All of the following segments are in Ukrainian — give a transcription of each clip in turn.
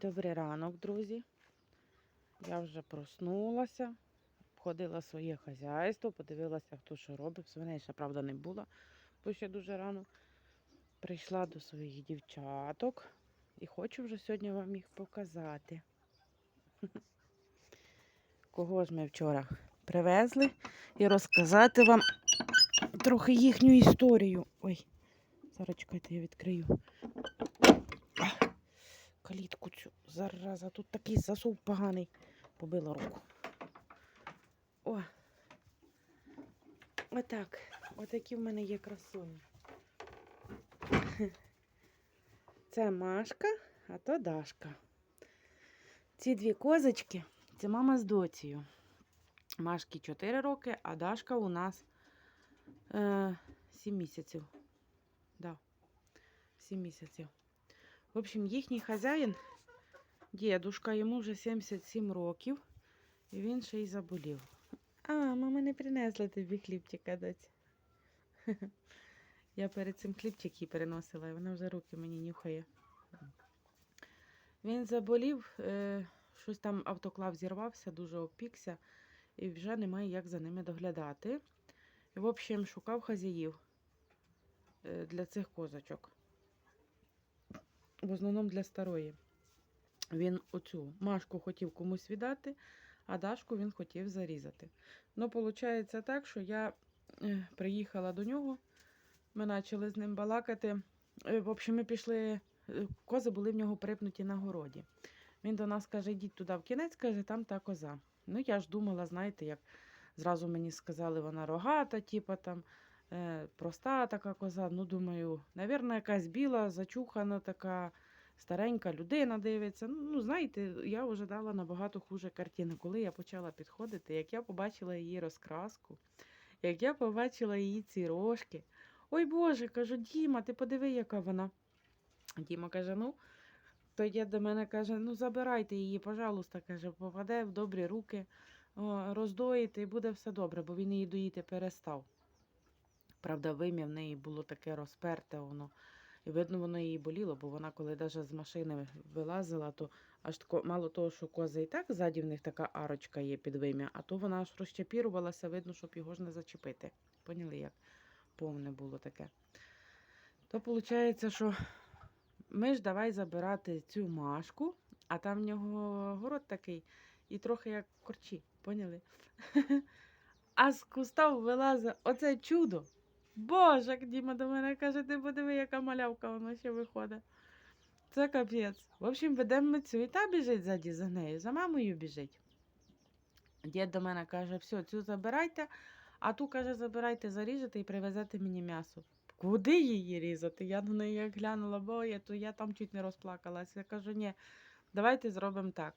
Добрий ранок, друзі. Я вже проснулася, обходила своє хазяйство, подивилася, хто що робить. Свиней ще, правда, не було, бо ще дуже рано. Прийшла до своїх дівчаток і хочу вже сьогодні вам їх показати. Кого ж ми вчора привезли і розказати вам трохи їхню історію. Ой, зараз чекайте, я відкрию калітку цю. Зараза, тут такий засув поганий. Побила руку. О. Отак. Отакі в мене є красуні. Це Машка, а то Дашка. Ці дві козочки це мама з доцією. Машки 4 роки, а Дашка у нас е, 7 місяців. Да, 7 місяців. В общем, їхній хазяїн, дідушка, йому вже 77 років, і він ще й заболів. А, мама не принесла тобі хлібчика, доць. Я перед цим хлібчик їй переносила, і вона вже руки мені нюхає. Він заболів, е, щось там автоклав зірвався, дуже опікся, і вже немає як за ними доглядати. В общем, шукав хазяїв е, для цих козочок в основному для старої. Він оцю машку хотів комусь віддати, а Дашку він хотів зарізати. Ну, виходить так, що я е, приїхала до нього, ми почали з ним балакати. Е, В общем, ми пішли, е, кози були в нього припнуті на городі. Він до нас каже, йдіть туди в кінець, каже, там та коза. Ну, я ж думала, знаєте, як зразу мені сказали, вона рогата, типа там проста така коза. Ну, думаю, навірно, якась біла, зачухана така старенька людина дивиться. Ну, знаєте, я вже дала набагато хуже картини. Коли я почала підходити, як я побачила її розкраску, як я побачила її ці рожки. Ой Боже, кажу, Діма, ти подиви, яка вона. Діма каже, ну, то дід до мене каже, ну забирайте її, пожалуйста, каже, попаде в добрі руки, о, роздоїте і буде все добре, бо він її доїти перестав. Правда, вим'я в неї було таке розперте воно. І видно, воно її боліло, бо вона, коли навіть з машини вилазила, то аж тако, мало того, що кози і так ззаді в них така арочка є під вим'я, а то вона аж розчепірувалася, видно, щоб його ж не зачепити. Поняли, як повне було таке. То виходить, що ми ж давай забирати цю машку, а там в нього город такий і трохи як корчі, поняли? А з куста вилазить оце чудо. Боже, Діма до мене каже, ти подиви, яка малявка вона ще виходить. Це капець. В общем, ведемо ми цю і та біжить ззаді за нею, за мамою біжить. Дід до мене каже, все, цю забирайте, а ту, каже, забирайте, заріжете і привезете мені м'ясо. Куди її різати? Я до неї як глянула, бо я, то я там чуть не розплакалася. Я кажу, ні, давайте зробимо так.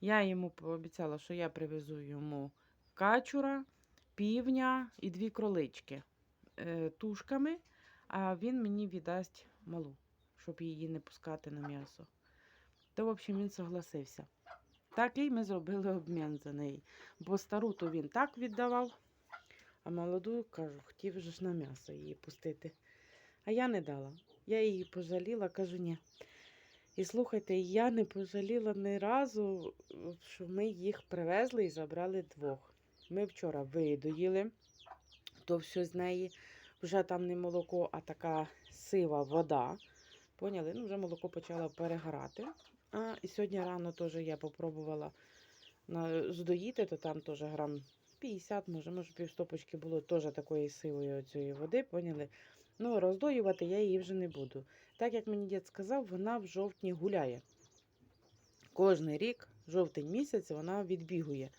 Я йому пообіцяла, що я привезу йому качура, півня і дві кролички тушками, а він мені віддасть малу, щоб її не пускати на м'ясо. То, в общем, він согласився. Такий ми зробили обмін за неї. Бо стару то він так віддавав, а молоду, кажу, хотів же ж на м'ясо її пустити. А я не дала. Я її пожаліла, кажу, ні. І слухайте, я не пожаліла ні разу, що ми їх привезли і забрали двох. Ми вчора видоїли, то все з неї вже там не молоко, а така сива вода. Поняли? Ну, вже молоко почало перегорати. А, і сьогодні рано теж я попробувала здоїти, то там теж грам 50, може, може півстопочки було теж такої сивої цієї води, поняли? Ну, роздоювати я її вже не буду. Так як мені дід сказав, вона в жовтні гуляє. Кожний рік, жовтень місяць, вона відбігує.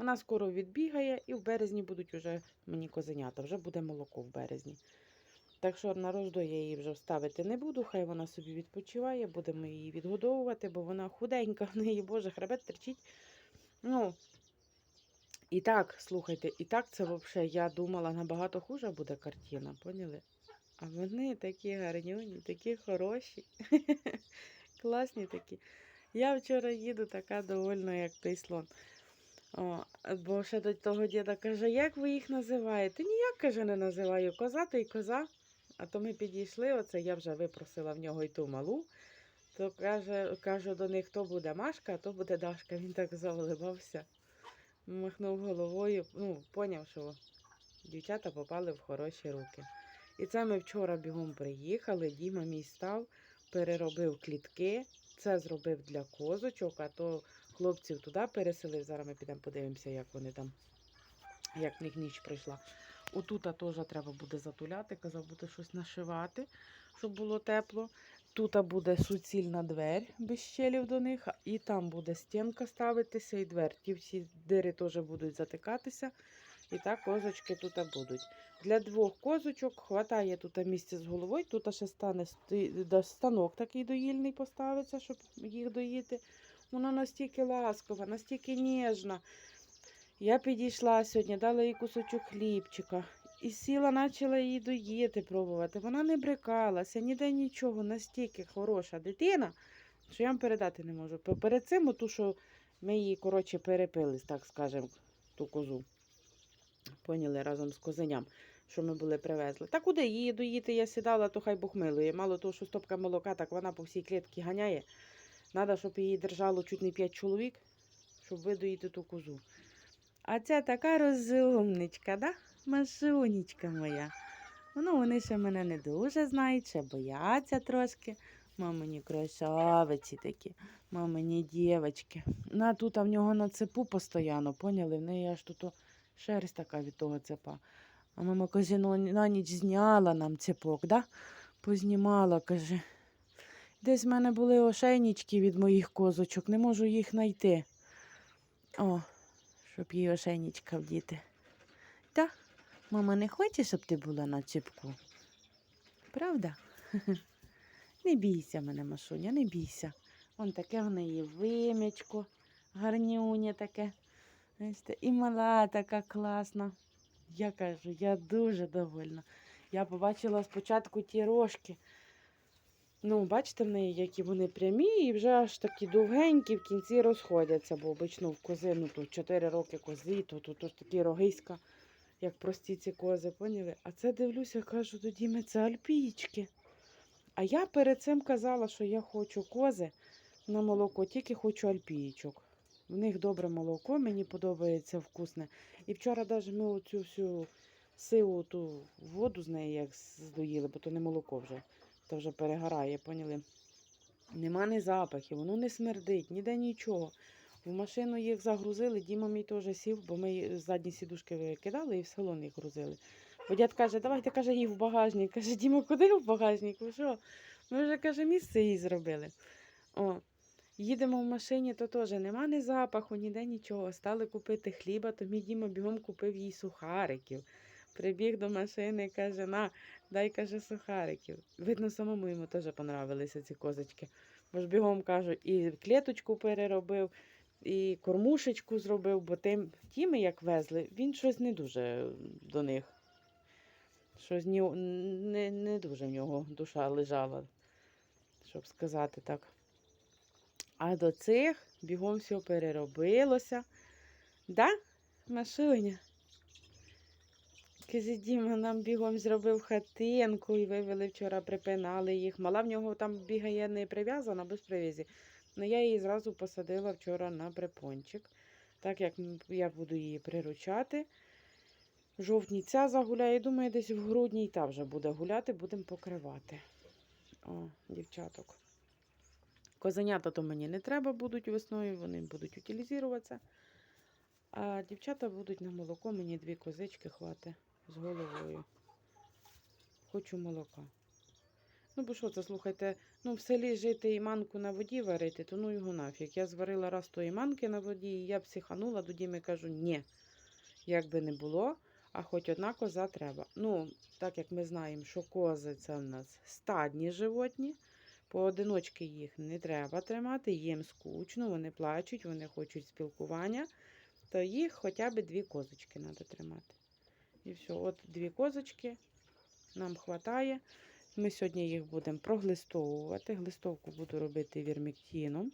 Вона скоро відбігає, і в березні будуть вже мені козенята, вже буде молоко в березні. Так що на роздой я її вже вставити не буду, хай вона собі відпочиває, будемо її відгодовувати, бо вона худенька, в неї, боже, хребет терчить. Ну, і так, слухайте, і так це взагалі, я думала, набагато хуже буде картина, поняли? А вони такі гарнюні, такі хороші, класні такі. Я вчора їду така довольна, як той слон. О, бо ще до того діда каже, як ви їх називаєте? Ніяк, каже, не називаю. Коза та й коза. А то ми підійшли, оце я вже випросила в нього й ту малу. то каже, кажу до них, хто буде Машка, а то буде Дашка. Він так заволивався. Махнув головою, ну, поняв, що дівчата попали в хороші руки. І це ми вчора бігом приїхали, Діма мій став, переробив клітки. Це зробив для козочок, а то хлопців туди переселив. Зараз ми підемо подивимося, як вони там, як в них ніч прийшла. Отут теж треба буде затуляти, казав, буде щось нашивати, щоб було тепло. Тут буде суцільна двері без щелів до них, і там буде стінка ставитися і двері. Ті всі дири теж будуть затикатися. І так козочки тут будуть. Для двох козочок хватає тут місця з головою. Тут ще стане станок такий доїльний поставиться, щоб їх доїти. Вона настільки ласкова, настільки ніжна. Я підійшла сьогодні, дала їй кусочок хлібчика. І сіла, почала її доїти, пробувати. Вона не брикалася, ніде нічого, настільки хороша дитина, що я вам передати не можу. Перед цим, оту, що ми її, коротше, перепили, так скажемо, ту козу. Поняли разом з козеням, що ми були привезли. Та куди її доїти? Я сідала, то хай Бог. Мало того, що стопка молока, так вона по всій клітці ганяє. Треба, щоб її держало чуть не 5 чоловік, щоб видоїти ту козу. А ця така розумничка, да? Машунечка моя. Ну, вони ще мене не дуже знають, ще бояться трошки. Мамині красавиці такі, мамині дівчатки. На тут а в нього на цепу постійно, поняли? В неї аж тут шерсть така від того цепа. А мама каже, ну на ніч зняла нам цепок, да? Познімала, каже. Десь в мене були ошейнички від моїх козочок, не можу їх знайти. О, щоб їй ошейничка вдіти. Та, мама не хоче, щоб ти була на цепку. Правда? Не бійся мене, Машуня, не бійся. Вон таке в неї вим'ячко, гарнюня таке. І мала така класна. Я кажу, я дуже довольна. Я побачила спочатку ті рожки. Ну, бачите, в неї, які вони прямі, і вже аж такі довгенькі в кінці розходяться, бо обично в кози, ну тут 4 роки кози, то тут ось такі рогиська, як прості ці кози, поняли? А це дивлюся, кажу, до Діми, це альпійчики. А я перед цим казала, що я хочу кози на молоко, тільки хочу альпійчок. В них добре молоко, мені подобається вкусне. І вчора навіть ми оцю всю сиву ту воду з неї як здоїли, бо то не молоко вже, то вже перегорає, поняли? Нема ні запахів, воно не смердить, ніде нічого. В машину їх загрузили, Діма мій теж сів, бо ми задні сідушки викидали і в салон їх грузили. Бо дід каже, давайте каже, її в багажник. Каже, Діма, куди в багажник? Ви що? Ми вже каже, місце їй зробили. О, їдемо в машині, то теж нема ні запаху, ніде нічого. Стали купити хліба, то мій Діма бігом купив їй сухариків. Прибіг до машини і каже, на, дай каже, сухариків. Видно, самому йому теж понравилися ці козочки. Бо ж бігом кажу, і клеточку переробив, і кормушечку зробив, бо тим тіми, як везли, він щось не дуже до них. Щось ні, не, не дуже в нього душа лежала, щоб сказати так. А до цих бігом все переробилося. Да, Машуня? Каже, Діма нам бігом зробив хатинку і вивели вчора, припинали їх. Мала в нього там бігає не прив'язана, без прив'язі. Ну я її зразу посадила вчора на припончик. Так як я буду її приручати. В жовтні ця загуляє. Думаю, десь в грудні і та вже буде гуляти, будемо покривати. О, дівчаток. Козенята то мені не треба будуть весною, вони будуть утилізуватися. А дівчата будуть на молоко, мені дві козички хватить з головою. Хочу молока. Ну, бо що це, слухайте, ну в селі жити і манку на воді варити, то ну його нафіг. Я зварила раз тої манки на воді, і я психанула, до Діми кажу, ні, як би не було, а хоч одна коза треба. Ну, так як ми знаємо, що кози це в нас стадні животні, поодиночки їх не треба тримати, їм скучно, вони плачуть, вони хочуть спілкування, то їх хоча б дві козочки треба тримати. І все, от дві козочки нам вистачає. Ми сьогодні їх будемо проглистовувати. Глистовку буду робити вірміктіном.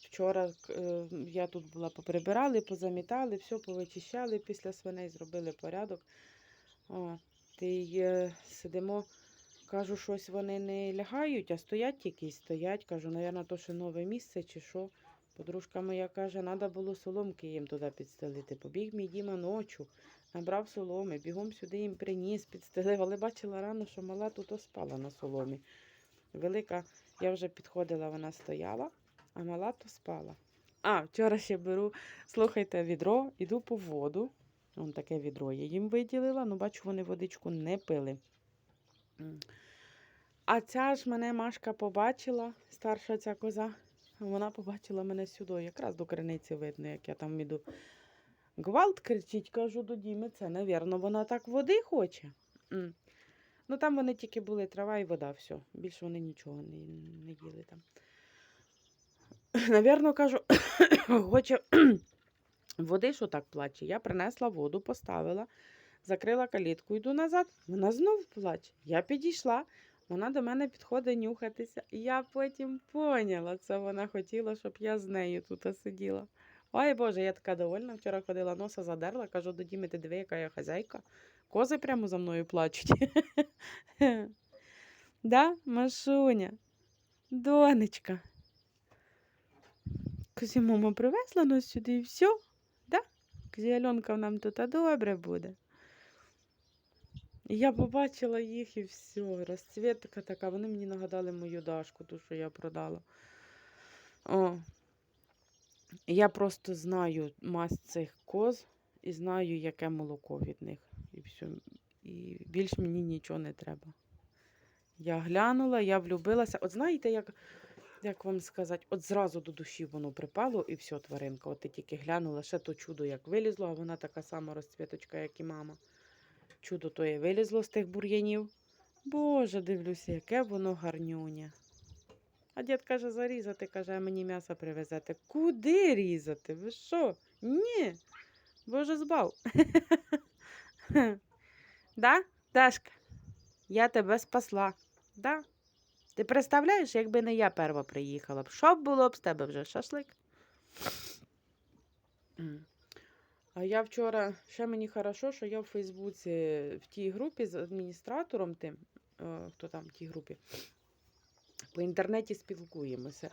Вчора е, я тут була поприбирали, позамітали, все повичищали після свиней, зробили порядок. Ти е, сидимо, Кажу, щось вони не лягають, а стоять й стоять. Кажу, напевно, то ще нове місце чи що. Подружка моя каже, треба було соломки їм туди підстелити. Побіг мій Діма ночу, набрав соломи, бігом сюди їм приніс, підстелив. Але бачила рано, що мала тут оспала на соломі. Велика, я вже підходила, вона стояла, а мала то спала. А, вчора ще беру, слухайте, відро, іду по воду. Вон таке відро я їм виділила, ну бачу, вони водичку не пили. А ця ж мене Машка побачила, старша ця коза. Вона побачила мене сюди, якраз до криниці видно, як я там іду. Гвалт кричить, кажу до Діми, це, навірно, вона так води хоче. М. Ну там вони тільки були трава і вода, все. Більше вони нічого не, не їли там. Навірно, кажу, хоче води, що так плаче. Я принесла воду, поставила, закрила калітку, йду назад. Вона знов плаче. Я підійшла, вона до мене підходить нюхатися. І я потім поняла, це вона хотіла, щоб я з нею тут сиділа. Ой Боже, я така довольна. Вчора ходила, носа задерла, кажу до Діми, ти диви, яка я хазяйка. Кози прямо за мною плачуть. да, Машуня, донечка. Казі, мама привезла нас сюди і все. Да? Казі, Альонка нам тут добре буде. Я побачила їх і все. Розцвітка така. Вони мені нагадали мою дашку, ту, що я продала. О. Я просто знаю мазь цих коз і знаю, яке молоко від них. І все. І більш мені нічого не треба. Я глянула, я влюбилася. От знаєте, як, як вам сказати, от зразу до душі воно припало і все, тваринка. От ти тільки глянула, ще то чудо як вилізло, а вона така сама розцвіточка, як і мама. Чудо то і вилізло з тих бур'янів. Боже, дивлюся, яке воно гарнюня. А дід каже, зарізати, каже, а мені м'ясо привезете. Куди різати? Ви що? Ні. Боже збав. да, Дашка? Я тебе спасла. Да? Ти представляєш, якби не я перша приїхала б, що б було б з тебе вже шашлик? А я вчора, ще мені хорошо, що я в Фейсбуці в тій групі з адміністратором тим, е, хто там в тій групі, по інтернеті спілкуємося.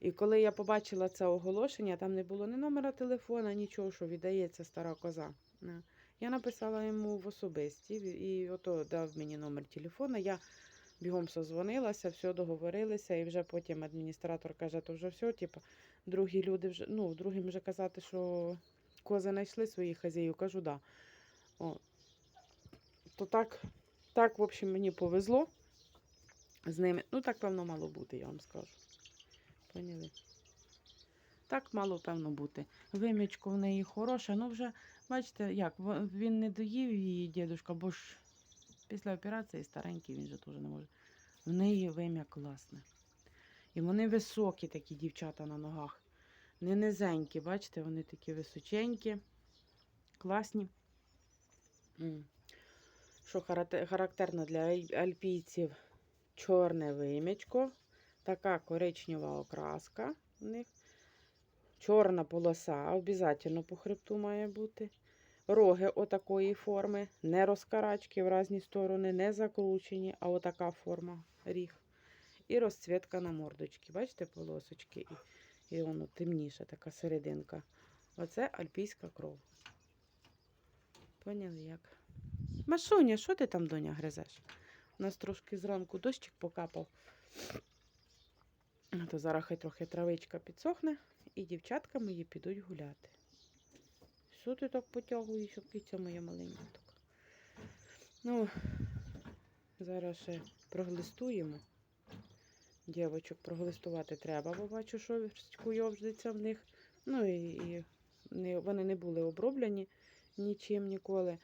І коли я побачила це оголошення, там не було ні номера телефона, нічого, що віддається стара коза. Е, Я написала йому в особисті, і ото дав мені номер телефона. Я бігом созвонилася, все договорилися, і вже потім адміністратор каже, то вже все, типу, другі люди вже, ну, другим вже казати, що кози знайшли своїх хазяїв, кажу, да. О. То так, так, в общем, мені повезло з ними. Ну, так, певно, мало бути, я вам скажу. Поняли? Так мало, певно, бути. Вимічко в неї хороше, ну вже, бачите, як, він не доїв її дідушка, бо ж після операції старенький, він же теж не може. В неї вим'я класне. І вони високі такі дівчата на ногах. Не низенькі, бачите, вони такі височенькі, класні. Що характерно для альпійців чорне вим'ячко, така коричнева окраска в них, чорна полоса, обов'язково по хребту має бути. Роги отакої форми, не розкарачки в різні сторони, не закручені, а отака форма ріг. І розцвітка на мордочці. Бачите, полосочки? І, воно темніша, така серединка. Оце альпійська кров. Поняли як? Машуня, що ти там, доня, гризеш? У нас трошки зранку дощик покапав. То зараз хай трохи травичка підсохне, і дівчатка мої підуть гуляти. Що ти так потягуєш, киця моя маленька? Ну, зараз ще проглистуємо. Дівочок проглистувати треба, бо бачу, що куйовждиться в них. Ну і, і не, вони не були оброблені нічим ніколи,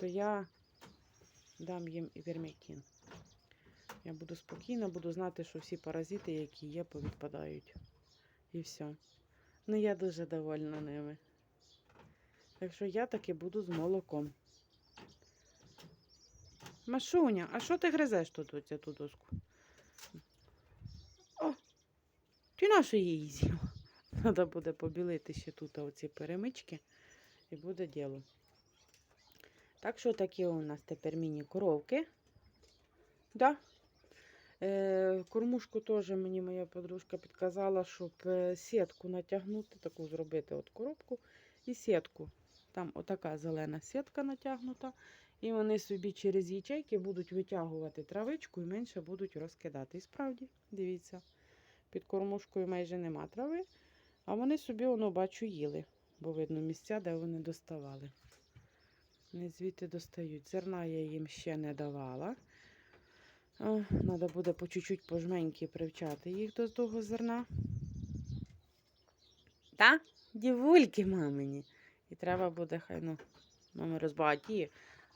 то я дам їм і вермякін. Я буду спокійна, буду знати, що всі паразити, які є, повідпадають. І все. Ну, я дуже довольна ними. Так що я таки буду з молоком. Машуня, а що ти гризеш тут ту доску? О, ти нашу її з'їла. Треба буде побілити ще тут оці перемички і буде діло. Так що такі у нас тепер міні-коровки. Да? Е, кормушку теж мені моя подружка підказала, щоб е, сітку натягнути, таку зробити от коробку і сітку. Там отака зелена сітка натягнута. І вони собі через ячейки будуть витягувати травичку і менше будуть розкидати. І справді, дивіться, під кормушкою майже нема трави, а вони собі, воно бачу, їли, бо видно місця, де вони доставали. Вони звідти достають. Зерна я їм ще не давала. Треба буде по чуть-чуть по жменьки привчати їх до того зерна. Та? Дівульки мамині. І треба буде, хай ну, мами розбагатіє,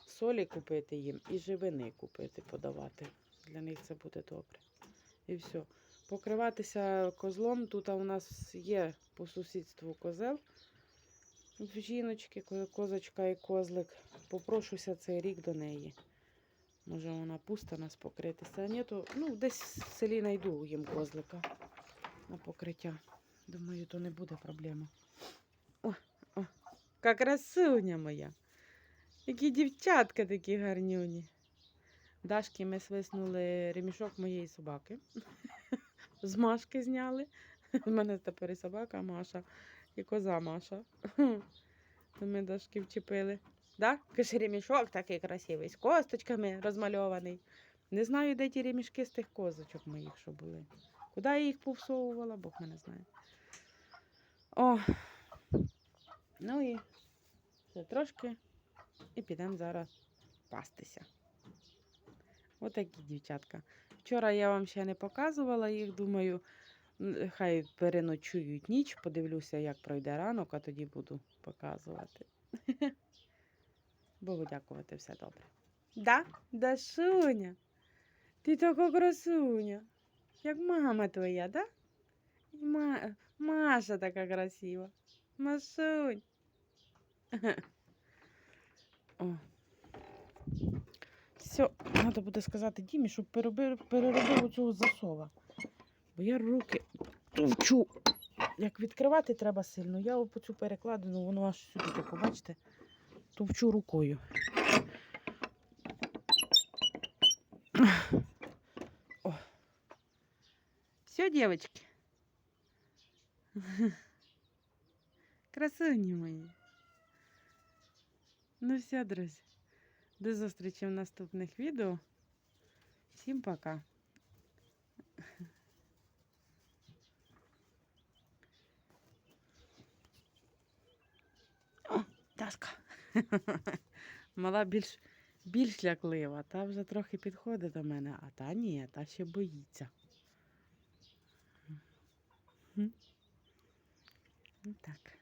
солі купити їм і живини купити, подавати. Для них це буде добре. І все. Покриватися козлом. Тут у нас є по сусідству козел. В жіночки, козочка і козлик. Попрошуся цей рік до неї. Може вона пуста нас покритися. Ні, то ну, десь в селі знайду їм козлика на покриття. Думаю, то не буде проблема. О, о, яка красуня моя. Які дівчатка такі гарнюні. Дашки ми свиснули ремішок моєї собаки. З Машки зняли. У мене тепер і собака Маша, і коза Маша. Ми Дашки вчепили. Да? Каже, ремішок такий красивий, з косточками розмальований. Не знаю, де ті ремішки з тих козочок моїх, що були. Куди я їх повсовувала, Бог мене знає. О, ну і ще трошки і підемо зараз пастися. Отакі дівчатка. Вчора я вам ще не показувала їх, думаю, хай переночують ніч, подивлюся, як пройде ранок, а тоді буду показувати. Богу дякувати, все добре. Да? Дашуня? Ти така красуня. Як мама твоя, да? Ма... Маша така красива. Машунь. О. Все, треба буде сказати Дімі, щоб переробив, переробив оцього засова. Бо я руки товчу. Як відкривати треба сильно. Я по цю перекладину, воно аж сюди тако, бачите, товчу рукою. О. Все, девочки. Красуні мої. Ну все, друзі. До зустрічі в наступних відео. Всім пока. О, Дашка. Мала більш, більш ляклива. Та вже трохи підходить до мене, а та ні, та ще боїться. Так.